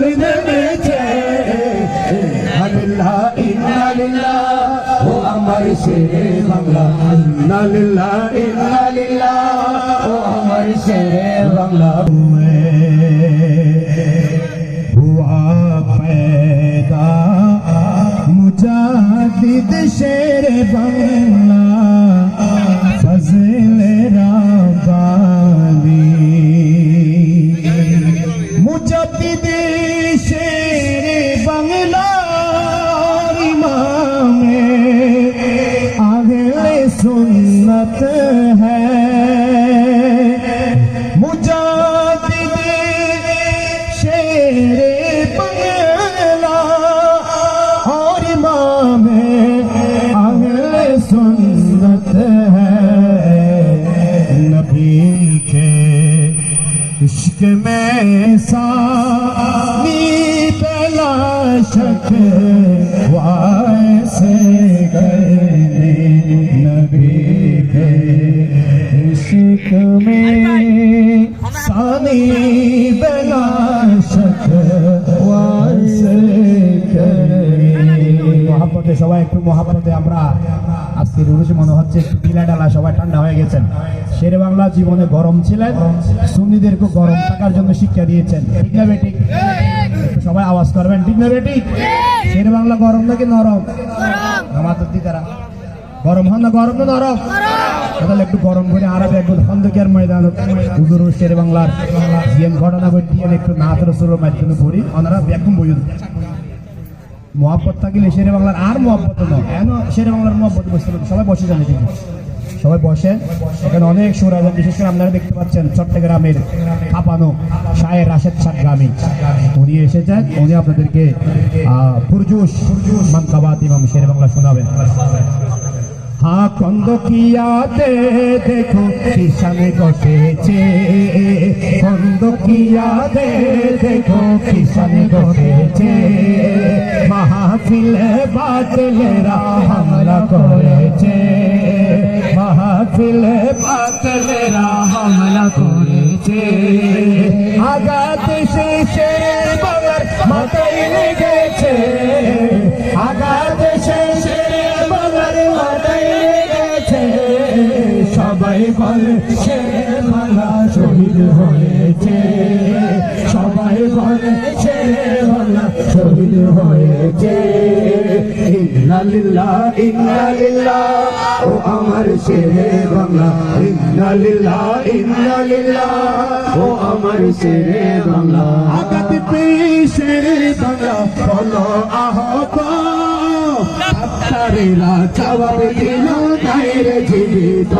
ली लालीला हो अमर بدیش بنگلہ امام اہل سنت ہے مجاہد شیر بنگلہ اور امام اہل سنت ہے نبی کے عشق میں سا মহাপতে আমরা আজকের মনে হচ্ছে ঢিলা ডালা সবাই ঠান্ডা হয়ে গেছেন। শেরে বাংলা জীবনে গরম ছিলেন, সুন্নিদেরকে গরম থাকার জন্য শিক্ষা দিয়েছেন। বেটি? সবাই আওয়াজ করবেন, ঠিক না বেটি? শেরে বাংলা গরম নাকি নরম? আমার তো তারা। গরম হন না গরম নরম? তাহলে একটু গরম করে আরবে একটু খন্দকের ময়দান হুজুর শেরে বাংলার ঘটনা ঘটি একটু নাথ রসুলের মাধ্যমে পড়ি। ওনারা একদম বই মহাব্বত থাকলে শেরে বাংলার আর মহাব্বত নয় কেন শেরে বাংলার মহাব্বত বসতে পারবে সবাই বসে জানে কিন্তু। সবাই বসে। এখানে অনেক সুর আছে বিশেষ করে আপনারা দেখতে পাচ্ছেন চট্টগ্রামের কাপানো সায়ের রাশেদ শাহ গ্রামী উনি এসেছেন। উনি আপনাদেরকে আহ, পুরজুস মানকাবাদ ইমাম শেরে বাংলা শোনাবেন। হ্যাঁ কন্দ কিয়াতে দেখো কিষানে বসেছে। কন্দ কিয়াতে দেখো কিষানে বসেছে। মাহফিলে বাতলেরা হামলা করেছে। মাহফিলে বাতলেরা হামলা করেছে। আগাত শেষে বাবার মাথায় লেগেছে। আগাত বলে, সে বাংলা শহীদ হয়েছে। সবাই বলে, সে বাংলা শহীদ হয়েছে। ইন্নালিল্লাহ ও আমার শেরে বাংলা ইন্নালিল্লাহ ইন্নালিল্লাহ ও আমার শেরে বাংলা, আগাত পেশেরে বাংলা, বলো আহত। তারেরা জবাব দিল নাইরে জীবিত।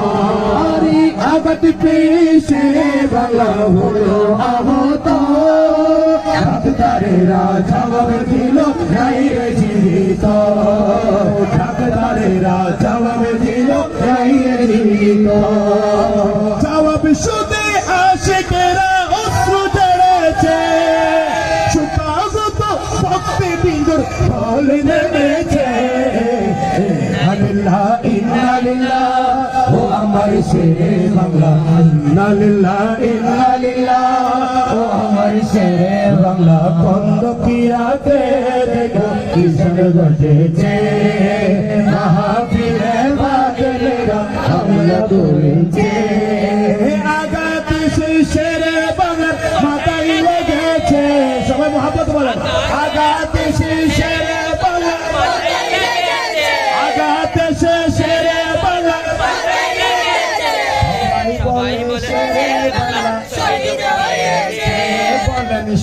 আগাত পেশে বাংলা হলো আহত। ডাক্তারেরা জবাব দিল নাইরে জীবিত। ডাক্তারেরা জবাব দিল নাইরে জীবিত। জবাব শুনে আশেকেরা ভক্তি বিন্দুর ফল নেমেছে। আমার শেরে বাংলা। ইন্নালিল্লাহ। ইন্নালিল্লাহ ও আমার শেরে বাংলা। বন্ধ কিয়াতে দেখো কিশোর ঘটেছে। মাহফিলে বাদলেরা হামলা করেছে। আগাত শেরে বাংলার মাথায় লেগেছে। সবাই মহাব্বত বলেন। আগাত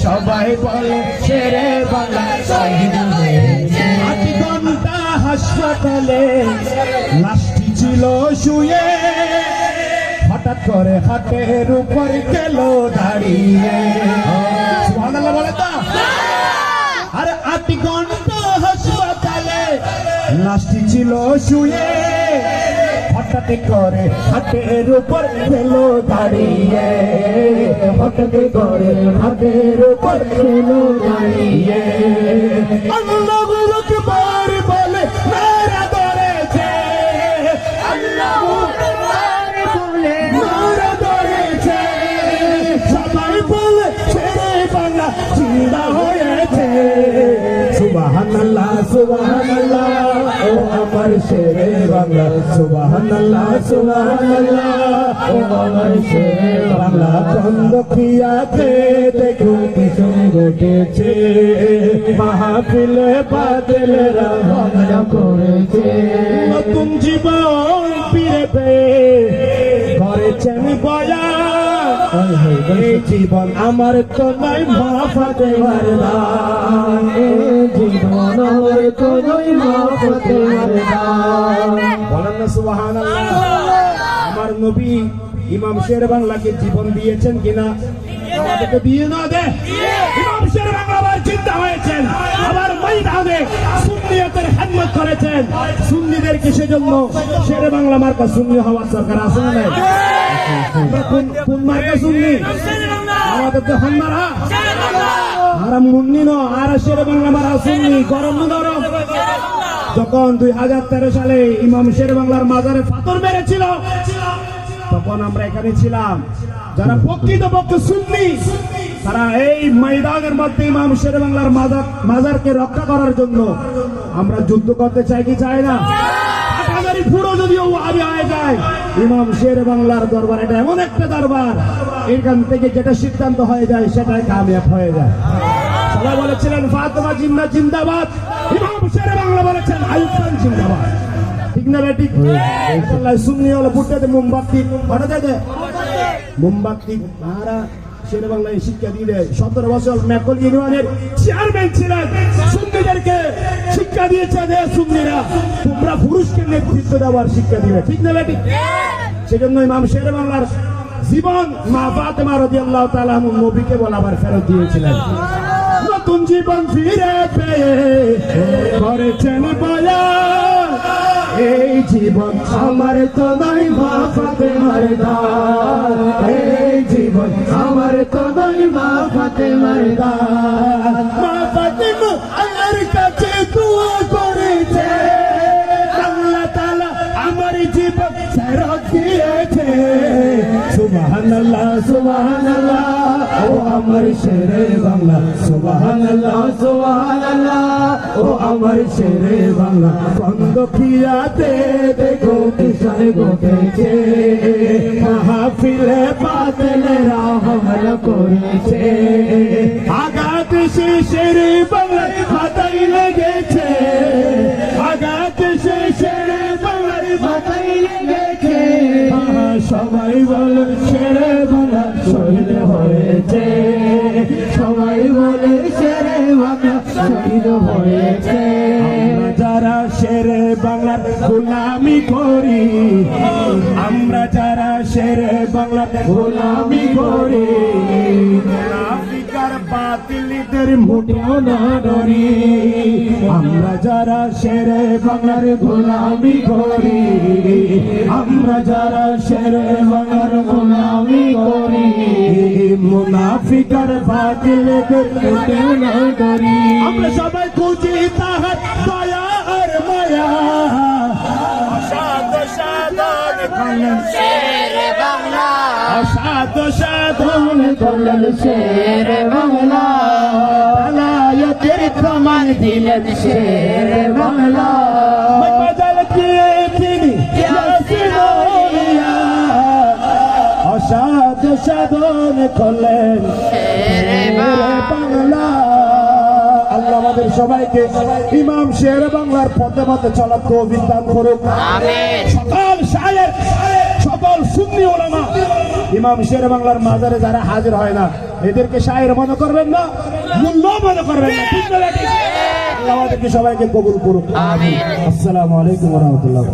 সবাই বলে শেরে বাংলা শহীদ হয়েছে আট ঘণ্টা হাসপাতালে লাশটি ছিল শুয়ে। হঠাৎ করে হাটের উপর গেল দাঁড়িয়ে। বলে তো। আরে আট ঘণ্টা হাসপাতালে লাশটি ছিল শুয়ে। সাথে করে, হাতের উপর খেলো দাঁড়িয়ে। হঠাৎ করে হাতের উপর খেলো দাঁড়িয়ে। সুবাহ সুবাহ ধরেছে। ও আমার শেরে বাংলা, সুবহানাল্লাহ সুবহানাল্লাহ। ও আমার শেরে বাংলা, চন্দ্রকিয়াতে দেখো কিশোর ঘটেছে মাহফিলে বাদলেরা ভাঙা করেছে। নতুন জীবন ফিরে পেয়ে করেছেন বয়া জীবন আমার তোমায় মাফাতে মারদান নবী ইমাম শের বাংলাকে জীবন দিয়েছেন কিনা? আমাদেরকে দিয়ে না দে। ইমাম শের চিন্তা হয়েছেন। আবার ময়দানে সুন্নিয়তের খেদমত করেছেন। সুন্নিদেরকে সেজন্য শের বাংলা মার্কা সুন্নি হওয়ার সরকার না কোন মার্কা সুন্নি? আমাদের তো মুন্নি আর শের বাংলা মারা সুন্নি। গরম গরম? যখন দুই হাজার তেরো সালে ইমাম শের বাংলার মাজারে পাথর মেরেছিল তখন আমরা এখানে ছিলাম। যারা প্রকৃত পক্ষে সুন্নি, তারা এই ময়দানের মধ্যে ইমাম শের বাংলার মাজার, মাজারকে রক্ষা করার জন্য আমরা যুদ্ধ করতে চাই কি চাই না? পুরো যদিও ওয়াহাবি হয়ে যায় ইমাম শের বাংলার দরবার এটা এমন একটা দরবার, এখান থেকে যেটা সিদ্ধান্ত হয়ে যায়, সেটাই কামিয়াব হয়ে যায়। সবাই বলেছিলেন, ফাতেমা জিন্না জিন্দাবাদ, ইমাম শের বাংলা বলেছেন আয়ুব জিন্দাবাদ। না বে ঠিক আল্লাহ সুন্নি হলো বুটটাতে মোমবাতি হঠাৎ দে। মোমবাতি মারা শের বাংলায় শিক্ষা দিয়ে দেয় সতেরো বছর মেকল ইউনিয়নের চেয়ারম্যান ছিলেন। সুন্নিদেরকে শিক্ষা দিয়েছে যে সুন্নিরা। তোমরা পুরুষকে নেতৃত্ব দেওয়ার শিক্ষা দিবে। ঠিক না ঠিক সেজন্য ইমাম শের বাংলার জীবন মা ফাতেমা রাদিয়াল্লাহু তাআলা নবীকে বলাবার ফেরত দিয়েছিলেন। নতুন জীবন ফিরে পেয়ে করেছেন বয়া এই জীবন আমার তো নাই মা ফাতেমার দান এই জীবন আমার তো নাই মা ফাতেমার দান মা ফাতেমা আল্লাহর কাছে দোয়া করেছে। আল্লাহ তাআলা আমার জীবন ফেরত দিয়েছে। সুবহানাল্লাহ সুবহানাল্লাহ। আমার শেরে বাংলা। সুবহানাল্লাহ সুবহানাল্লাহ। ও আমার শেরে বাংলা। বন্ধ কিয়াতে দেখো কিশোর ঘটেছে মাহফিলে বাদলেরা হামলা করেছে। আঘাত শেষের বাংলার হাতাই লেগেছে। আঘাত শেষের বাংলার হাতাই লেগেছে। সবাই বলে, ছেড়ে বাংলা শহীদ হয়েছে। হয়েছে। যারা শেরে বাংলার গোলামি করি আমরা যারা শেরে বাংলার গোলামি করি আফ্রিকার বাতিলদের মুঠেও না ডরি আমরা যারা শেরে বাংলার গোলামি করি, আমরা যারা শেরে বাংলার গোলামি করি, মুনাফিকার বাতিলদের মুঠেও না ডরি আমরা সবাই খুঁজি তাহার দয়া আর মায়া। করলেন অসাধ সাধন করলেন শেরে বাংলা আলায়তের প্রমাণ দিলেন শেরে বাংলা। বদল দিয়ে তিনি অসাধ সাধন করলেন। শেরে বাংলা। আমাদের সবাইকে ইমাম শের বাংলার পথে পথে চলার তো দান করুক। সকল সুন্নি ওলামা ইমাম শের বাংলার মাজারে যারা হাজির হয় না এদেরকে শায়ের মনে করবেন না মূল্য মনে করবেন না ঠিক না আমাদেরকে সবাইকে কবুল করুক। আসসালামু আলাইকুম রহমতুল্লাহ।